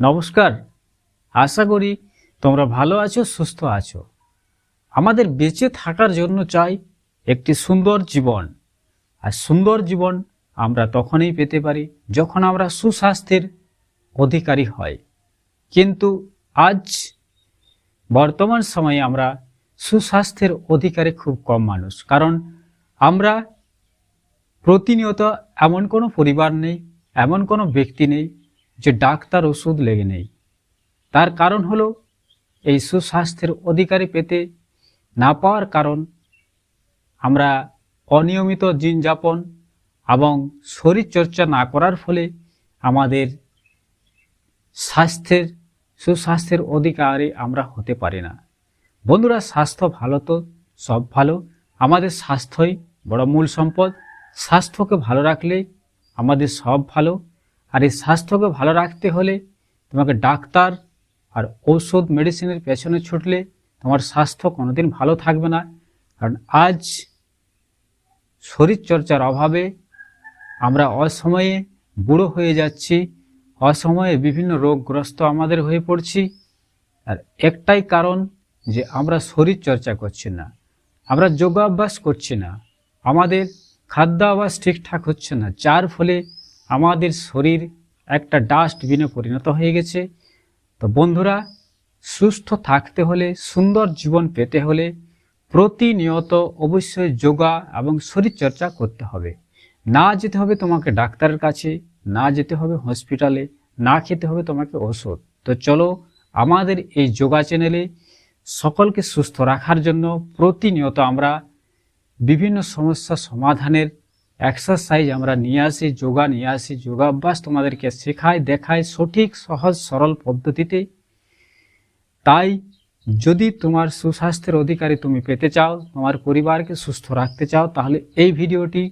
নমস্কার। আশা করি তোমরা ভালো আছো, সুস্থ আছো। আমাদের বেঁচে থাকার জন্য চাই একটি সুন্দর জীবন। আর সুন্দর জীবন আমরা তখনই পেতে পারি যখন আমরা সুস্বাস্থ্যের অধিকারী হয় কিন্তু আজ বর্তমান সময়ে আমরা সুস্বাস্থ্যের অধিকারী খুব কম মানুষ। কারণ আমরা প্রতিনিয়ত এমন কোনো পরিবার নেই, এমন কোনো ব্যক্তি নেই যে ডাক্তার ওষুধ লেগে নেই। তার কারণ হলো, এই সুস্বাস্থ্যের অধিকারী পেতে না পাওয়ার কারণ আমরা অনিয়মিত দিনযাপন এবং শরীরচর্চা না করার ফলে আমাদের স্বাস্থ্যের, সুস্বাস্থ্যের অধিকারী আমরা হতে পারি না। বন্ধুরা, স্বাস্থ্য ভালো তো, সব ভালো। আমাদের স্বাস্থ্যই বড় মূল সম্পদ। স্বাস্থ্যকে ভালো রাখলে আমাদের সব ভালো। আর এই স্বাস্থ্যকে ভালো রাখতে হলে তোমাকে ডাক্তার আর ঔষধ মেডিসিনের পেছনে ছুটলে তোমার স্বাস্থ্য কোনোদিন ভালো থাকবে না। কারণ আজ শরীরচর্চার অভাবে আমরা অসময়ে বুড়ো হয়ে যাচ্ছি, অসময়ে বিভিন্ন রোগগ্রস্ত আমাদের হয়ে পড়ছি। আর একটাই কারণ যে আমরা শরীর চর্চা করছি না, আমরা যোগাভ্যাস করছি না, আমাদের খাদ্যাভ্যাস ঠিকঠাক হচ্ছে না। যার ফলে আমাদের শরীর একটা ডাস্টবিনে পরিণত হয়ে গেছে। তো বন্ধুরা, সুস্থ থাকতে হলে, সুন্দর জীবন পেতে হলে প্রতিনিয়ত অবশ্যই যোগা এবং শরীরচর্চা করতে হবে। না যেতে হবে তোমাকে ডাক্তারের কাছে, না যেতে হবে হসপিটালে, না খেতে হবে তোমাকে ওষুধ। তো চলো আমাদের এই যোগা চ্যানেলে সকলকে সুস্থ রাখার জন্য প্রতিনিয়ত আমরা বিভিন্ন সমস্যা সমাধানের এক্সারসাইজ আমরা নিয়ে আসি, যোগা নিয়ে আসি যোগাভ্যাস তোমাদেরকে শেখাই দেখাই সঠিক, সহজ, সরল পদ্ধতিতে। তাই যদি তোমার সুস্বাস্থ্যের অধিকারী তুমি পেতে চাও, তোমার পরিবারকে সুস্থ রাখতে চাও, তাহলে এই ভিডিওটি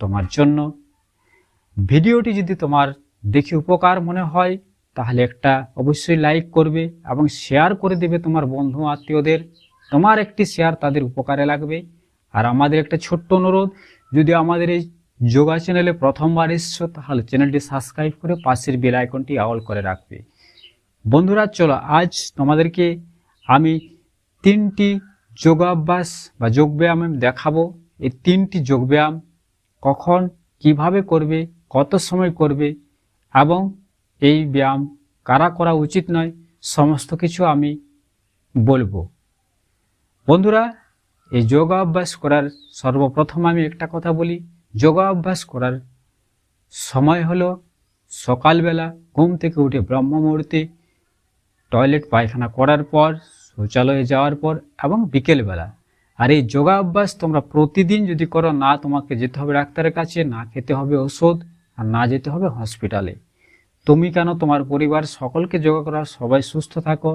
তোমার জন্য। ভিডিওটি যদি তোমার দেখে উপকার মনে হয়, তাহলে একটা অবশ্যই লাইক করবে এবং শেয়ার করে দেবে তোমার বন্ধু, আত্মীয়দের। তোমার একটি শেয়ার তাদের উপকারে লাগবে। আর আমাদের একটা ছোট্ট অনুরোধ, যদি আমাদের এই যোগা চ্যানেলে প্রথমবার এসছো, তাহলে চ্যানেলটি সাবস্ক্রাইব করে পাশের বেল আইকনটি অল করে রাখবে। বন্ধুরা, চলো আজ তোমাদেরকে আমি তিনটি যোগাভ্যাস বা যোগব্যায়াম দেখাবো। এই তিনটি যোগব্যায়াম কখন কীভাবে করবে, কত সময় করবে এবং এই ব্যায়াম কারা করা উচিত নয়, সমস্ত কিছু আমি বলব। বন্ধুরা, এই যোগা অভ্যাস করার সর্বপ্রথম আমি একটা কথা বলি যোগা অভ্যাস করার সময় হলো সকালবেলা ঘুম থেকে উঠে ব্রহ্ম মুহূর্তে টয়লেট পায়খানা করার পর, শৌচালয়ে যাওয়ার পর এবং বিকেলবেলা। আর এই যোগা অভ্যাস তোমরা প্রতিদিন যদি করো, না তোমাকে যেতে হবে ডাক্তারের কাছে, না খেতে হবে ওষুধ, আর না যেতে হবে হসপিটালে। তুমি কেন তোমার পরিবার সকলকে যোগা করা, সবাই সুস্থ থাকো।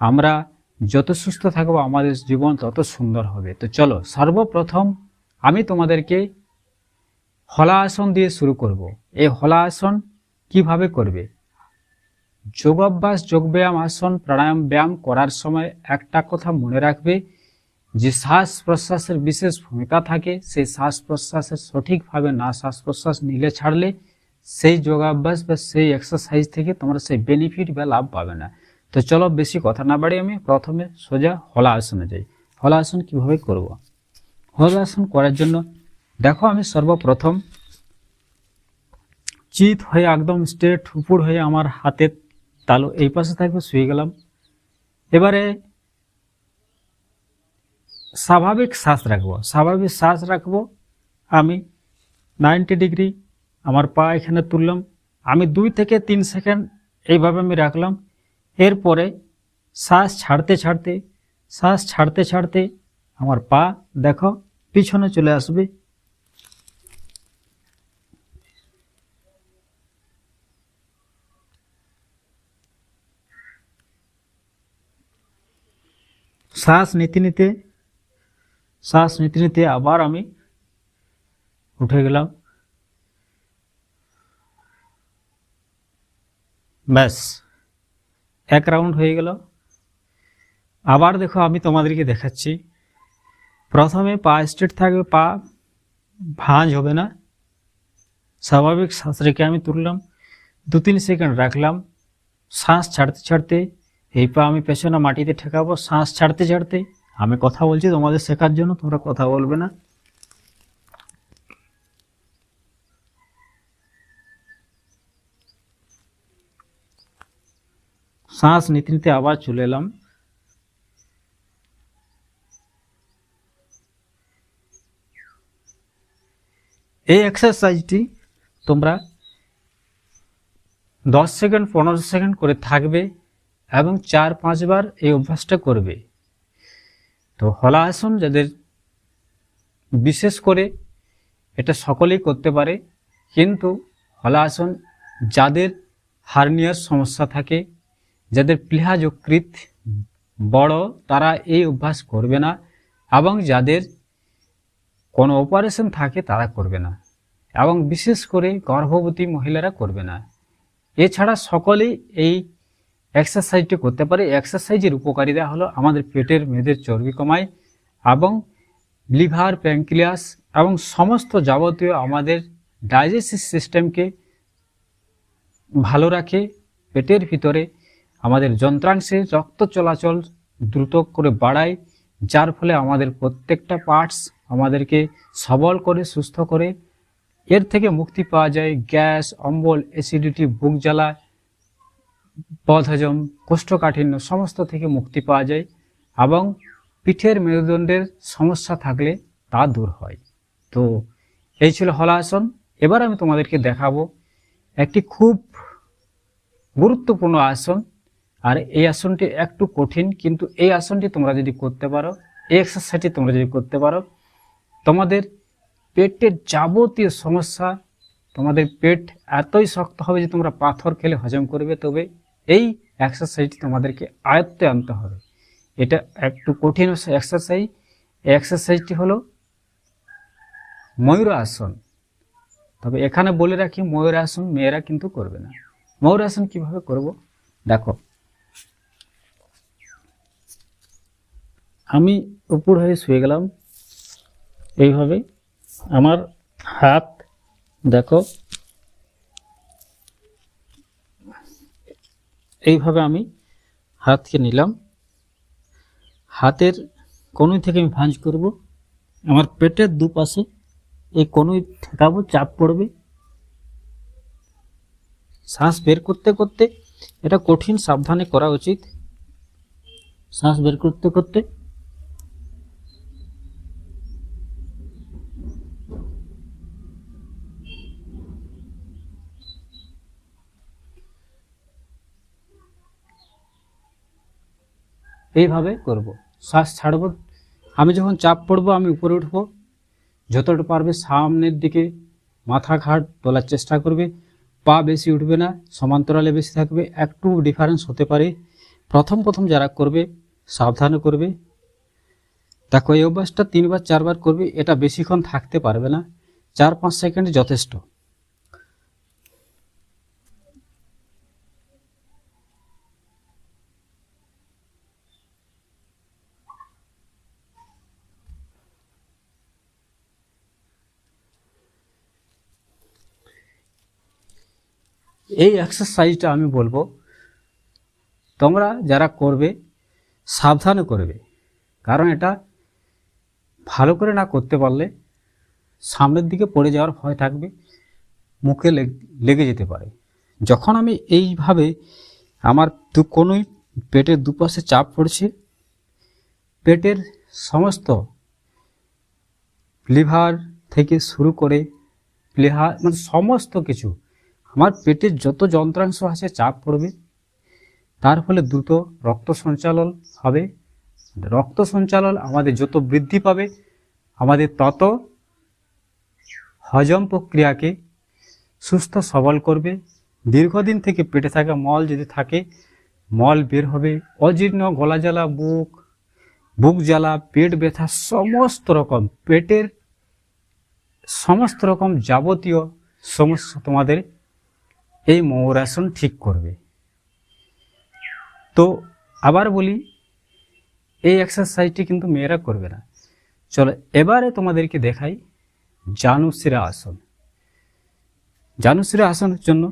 আমরা যত সুস্থ থাকব, আমাদের জীবন তত সুন্দর হবে। তো চলো, সর্বপ্রথম আমি তোমাদেরকে হলা আসন দিয়ে শুরু করব। এই হলা আসন কীভাবে করবে? যোগাভ্যাস যোগব্যায়াম আসন প্রাণায়াম ব্যায়াম করার সময় একটা কথা মনে রাখবে, যে শ্বাস প্রশ্বাসের বিশেষ ভূমিকা থাকে, সেই শ্বাস প্রশ্বাসের সঠিকভাবে না শ্বাস প্রশ্বাস নিলে ছাড়লে সেই যোগাভ্যাস বা সেই এক্সারসাইজ থেকে তোমরা সেই বেনিফিট বা লাভ পাবে না। তো চলো বেশি কথা না বাড়ি আমি প্রথমে সোজা হলা আসনে যাই। হলা আসন কীভাবে করব? হলা আসন করার জন্য দেখো আমি সর্বপ্রথম চিত হয়ে একদম স্ট্রেট উপর হয়ে আমার হাতের তালু এই পাশে থাকবে, শুয়ে গেলাম। এবারে স্বাভাবিক শ্বাস রাখব, স্বাভাবিক শ্বাস রাখব। আমি নাইনটি ডিগ্রি আমার পা এখানে তুললাম। আমি দুই থেকে তিন সেকেন্ড এইভাবে আমি রাখলাম। এরপরে শ্বাস ছাড়তে ছাড়তে, শ্বাস ছাড়তে ছাড়তে আমার পা দেখো পিছনে চলে আসবে। শ্বাস নিতে নিতে শ্বাস নিতে নিতে আবার আমি উঠে গেলাম। ব্যাস, এক রাউন্ড হয়ে গেল। আবার দেখো আমি তোমাদেরকে দেখাচ্ছি। প্রথমে পা স্ট্রেট থাকবে, পা ভাঁজ হবে না। স্বাভাবিক শ্বাস রেখে আমি তুললাম। দু তিন সেকেন্ড রাখলাম। শ্বাস ছাড়তে ছাড়তে এই পা আমি পেছনে মাটিতে ঠেকাবো, শ্বাস ছাড়তে ছাড়তে। আমি কথা বলছি তোমাদের শেখার জন্য, তোমরা কথা বলবে না। শ্বাস নিতে নিতে আবার চলে এলাম। এই এক্সারসাইজটি তোমরা দশ সেকেন্ড, পনেরো সেকেন্ড করে থাকবে। এবং চার পাঁচবার এই অভ্যাসটা করবে। তো হলা আসন যাদের বিশেষ করে এটা সকলেই করতে পারে, কিন্তু হলা আসন যাদের হার্নিয়ার সমস্যা থাকে, যাদের প্লিহা যকৃত বড়, তারা এই অভ্যাস করবে না এবং যাদের কোনো অপারেশন থাকে, তারা করবে না এবং বিশেষ করে গর্ভবতী মহিলারা করবে না। এছাড়া সকলেই এই এক্সারসাইজটি করতে পারে। এক্সারসাইজের উপকারিতা হলো আমাদের পেটের মেয়েদের চর্বি কমায় এবং লিভার প্যাঙ্ক্রিয়াস এবং সমস্ত যাবতীয় আমাদের ডাইজেস্টিভ সিস্টেমকে ভালো রাখে। পেটের ভিতরে আমাদের যন্ত্রাংশে রক্ত চলাচল দ্রুত করে বাড়ায়, যার ফলে আমাদের প্রত্যেকটা পার্টস আমাদেরকে সবল করে, সুস্থ করে। এর থেকে মুক্তি পাওয়া যায় গ্যাস, অম্বল অ্যাসিডিটি বুক জ্বালা বদহজম, কোষ্ঠকাঠিন্য সমস্ত থেকে মুক্তি পাওয়া যায় এবং পিঠের মেরুদণ্ডের সমস্যা থাকলে তা দূর হয়। তো এই ছিল হলাসন। এবার আমি তোমাদেরকে দেখাবো একটি খুব গুরুত্বপূর্ণ আসন। আর এই আসনটি একটু কঠিন, কিন্তু এই আসনটি তোমরা যদি করতে পারো, এই এক্সারসাইজটি তোমরা যদি করতে পারো, তোমাদের পেটের যাবতীয় সমস্যা, তোমাদের পেট এতই শক্ত হবে যে তোমরা পাথর খেলে হজম করবে। তবে এই এক্সারসাইজটি তোমাদেরকে আয়ত্তে আনতে হবে। এটা একটু কঠিন এক্সারসাইজ এক্সারসাইজটি হলো ময়ূর আসন তবে এখানে বলে রাখি ময়ূর আসন মেয়েরা কিন্তু করবে না। ময়ূর আসন কীভাবে করব? দেখো, আমি উপর হয়ে শুয়ে গেলাম। এইভাবে আমার হাত, দেখো এইভাবে আমি হাতকে নিলাম। হাতের কনুই থেকে আমি ভাঁজ করব। আমার পেটের দুপাশে এই কনুই ঠেকাবো, চাপ পড়বে। শ্বাস বের করতে করতে এটা কঠিন, সাবধানে করা উচিত। শ্বাস বের করতে করতে এইভাবে করব। শ্বাস ছাড়ব। আমি যখন চাপ পড়ব, আমি উপরে উঠবো। যতটা পারবে সামনের দিকে মাথা ঘাট তোলার চেষ্টা করবে। পা বেশি উঠবে না, সমান্তরালে বেশি থাকবে। একটু ডিফারেন্স হতে পারে। প্রথম প্রথম যারা করবে, সাবধানে করবে। দেখো, এই অভ্যাসটা তিনবার, চারবার করবে, এটা বেশিক্ষণ থাকতে পারবে না। চার, পাঁচ সেকেন্ড যথেষ্ট। এই এক্সারসাইজটা আমি বলব, তোমরা যারা করবে, সাবধানে করবে। কারণ এটা ভালো করে না করতে পারলে সামনের দিকে পড়ে যাওয়ার ভয় থাকবে, মুখে লেগ- যেতে পারে। যখন আমি এইভাবে আমার দু কোনোই পেটের দুপাশে চাপ পড়ছে, পেটের সমস্ত লিভার থেকে শুরু করে লিভার মানে সমস্ত কিছু আমার পেটের যত যন্ত্রাংশ আছে, চাপ পড়বে। তার ফলে দ্রুত রক্ত সঞ্চালন হবে। রক্ত সঞ্চালন আমাদের যত বৃদ্ধি পাবে, আমাদের তত হজম প্রক্রিয়াকে সুস্থ সবল করবে। দীর্ঘদিন থেকে পেটে থাকা মল যদি থাকে, মল বের হবে। অজীর্ণ গলা জ্বালা, বুক বুক জ্বালা, পেট ব্যথা, সমস্ত রকম, পেটের সমস্ত রকম যাবতীয় সমস্যা তোমাদের এই মৌরাসন ঠিক করবে। তো আবার বলি, এই এক্সারসাইজটি কিন্তু মেয়েরা করবে না। চলো, এবারে তোমাদেরকে দেখাই জানুশিরা আসন। জানুশিরা আসনের জন্য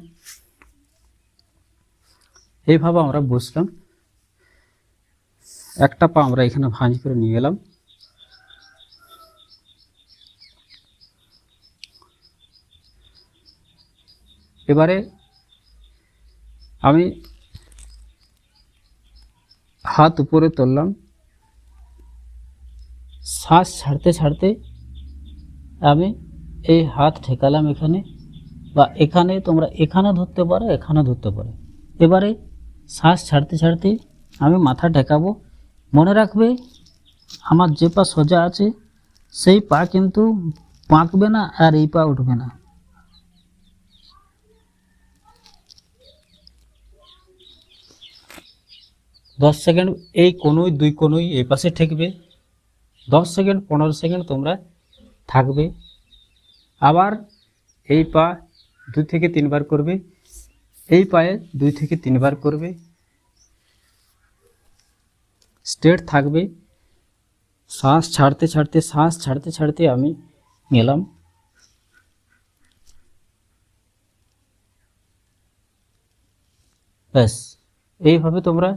এইভাবে আমরা বসলাম। একটা পা আমরা এখানে ভাঁজ করে নিয়ে গেলাম এবারে আমি হাত উপরে তুললাম। শ্বাস ছাড়তে ছাড়তে আমি এই হাত ঠেকালাম এখানে বা এখানে তোমরা এখানে ধরতে পারো, এখানে ধরতে পারো। এবারে শ্বাস ছাড়তে ছাড়তে আমি মাথা ঠেকাবো। মনে রাখবে আমার যে পা সোজা আছে, সেই পা কিন্তু পাঁকবে না আর এই পা উঠবে না। দশ সেকেন্ড, এই কোনোই দুই কোনোই এই পাশে ঠেকবে। দশ সেকেন্ড, পনেরো সেকেন্ড তোমরা থাকবে। আবার এই পা দুই থেকে তিনবার করবে। এই পায়ে দুই থেকে তিনবার করবে। স্ট্রেট থাকবে। শ্বাস ছাড়তে ছাড়তে, শ্বাস ছাড়তে ছাড়তে আমি গেলাম ব্যাস, এইভাবে তোমরা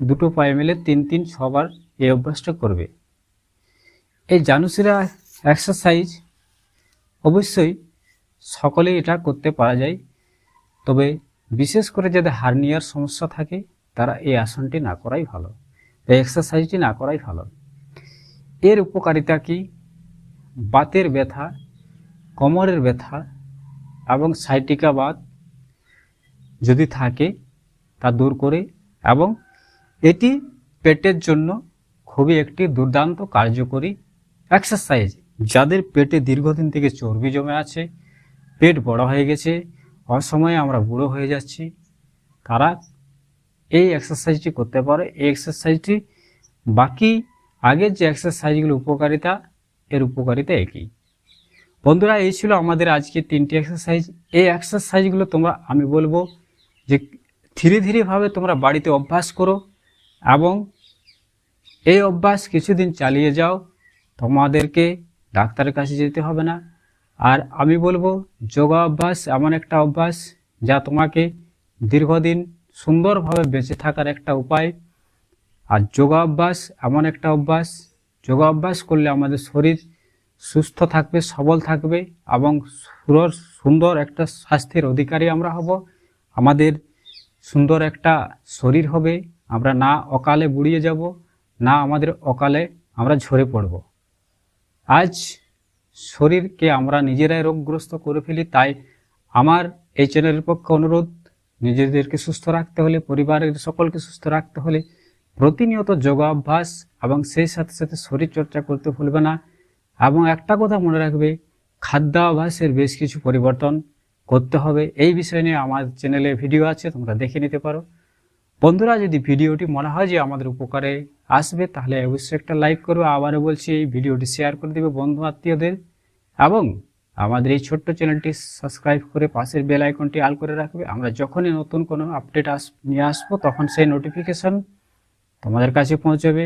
দুটো পায়ে মিলে তিন তিন ছবার এই অভ্যাসটা করবে। এই জানুসিরা এক্সারসাইজ অবশ্যই সকলেই এটা করতে পারা যায়, তবে বিশেষ করে যাদের হার্নিয়ার সমস্যা থাকে, তারা এই আসনটি না করাই ভালো, এই এক্সারসাইজটি না করাই ভালো। এর উপকারিতা কি? বাতের ব্যথা, কোমরের ব্যথা এবং সাইটিকা বাত যদি থাকে তা দূর করে এবং এটি পেটের জন্য খুবই একটি দুর্দান্ত কার্যকরী এক্সারসাইজ যাদের পেটে দীর্ঘদিন থেকে চর্বি জমে আছে, পেট বড় হয়ে গেছে, অসময়ে আমরা বুড়ো হয়ে যাচ্ছি। তারা এই এক্সারসাইজটি করতে পারে। এই এক্সারসাইজটি বাকি আগের যে এক্সারসাইজগুলো উপকারিতা, এর উপকারিতা একই। বন্ধুরা, এই ছিল আমাদের আজকে তিনটি এক্সারসাইজ এই এক্সারসাইজগুলো তোমরা, আমি বলব যে ধীরে ধীরেভাবে তোমরা বাড়িতে অভ্যাস করো। এবং এই অভ্যাস কিছুদিন চালিয়ে যাও। তোমাদেরকে ডাক্তারের কাছে যেতে হবে না। আর আমি বলব, যোগা অভ্যাস এমন একটা অভ্যাস যা তোমাকে দীর্ঘদিন সুন্দরভাবে বেঁচে থাকার একটা উপায়। আর যোগা অভ্যাস এমন একটা অভ্যাস, যোগা অভ্যাস করলে আমাদের শরীর সুস্থ থাকবে, সবল থাকবে এবং সুরর সুন্দর একটা স্বাস্থ্যের অধিকারী আমরা হব। আমাদের সুন্দর একটা শরীর হবে। আমরা না অকালে বুড়িয়ে যাব, না আমাদের অকালে আমরা ঝরে পড়ব। আজ শরীরকে আমরা নিজেরাই রোগগ্রস্ত করে ফেলি, তাই আমার এই চ্যানেলের পক্ষে অনুরোধ, নিজেদেরকে সুস্থ রাখতে হলে, পরিবারের সকলকে সুস্থ রাখতে হলে প্রতিনিয়ত যোগাভ্যাস এবং সেই সাথে সাথে শরীর চর্চা করতে ভুলবে না। এবং একটা কথা মনে রাখবে, খাদ্যাভ্যাসের বেশ কিছু পরিবর্তন করতে হবে। এই বিষয় নিয়ে আমার চ্যানেলে ভিডিও আছে, তোমরা দেখে নিতে পারো। বন্ধুরা, যদি ভিডিওটি মনে হয় যে আমাদের উপকারে আসবে, তাহলে অবশ্যই একটা লাইক করবে। আবারও বলছি, এই ভিডিওটি শেয়ার করে দেবে বন্ধু আত্মীয়দের এবং আমাদের এই ছোট্ট চ্যানেলটি সাবস্ক্রাইব করে পাশের বেল আইকনটি আল করে রাখবে। আমরা যখনই নতুন কোনো আপডেট আস, নিয়ে আসব, তখন সেই নোটিফিকেশন তোমাদের কাছে পৌঁছবে।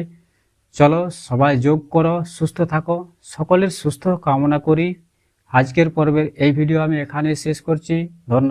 চলো, সবাই যোগ করো, সুস্থ থাকো, সকলের সুস্থ কামনা করি। আজকের পর্বের এই ভিডিও আমি এখানে শেষ করছি। ধন্যবাদ।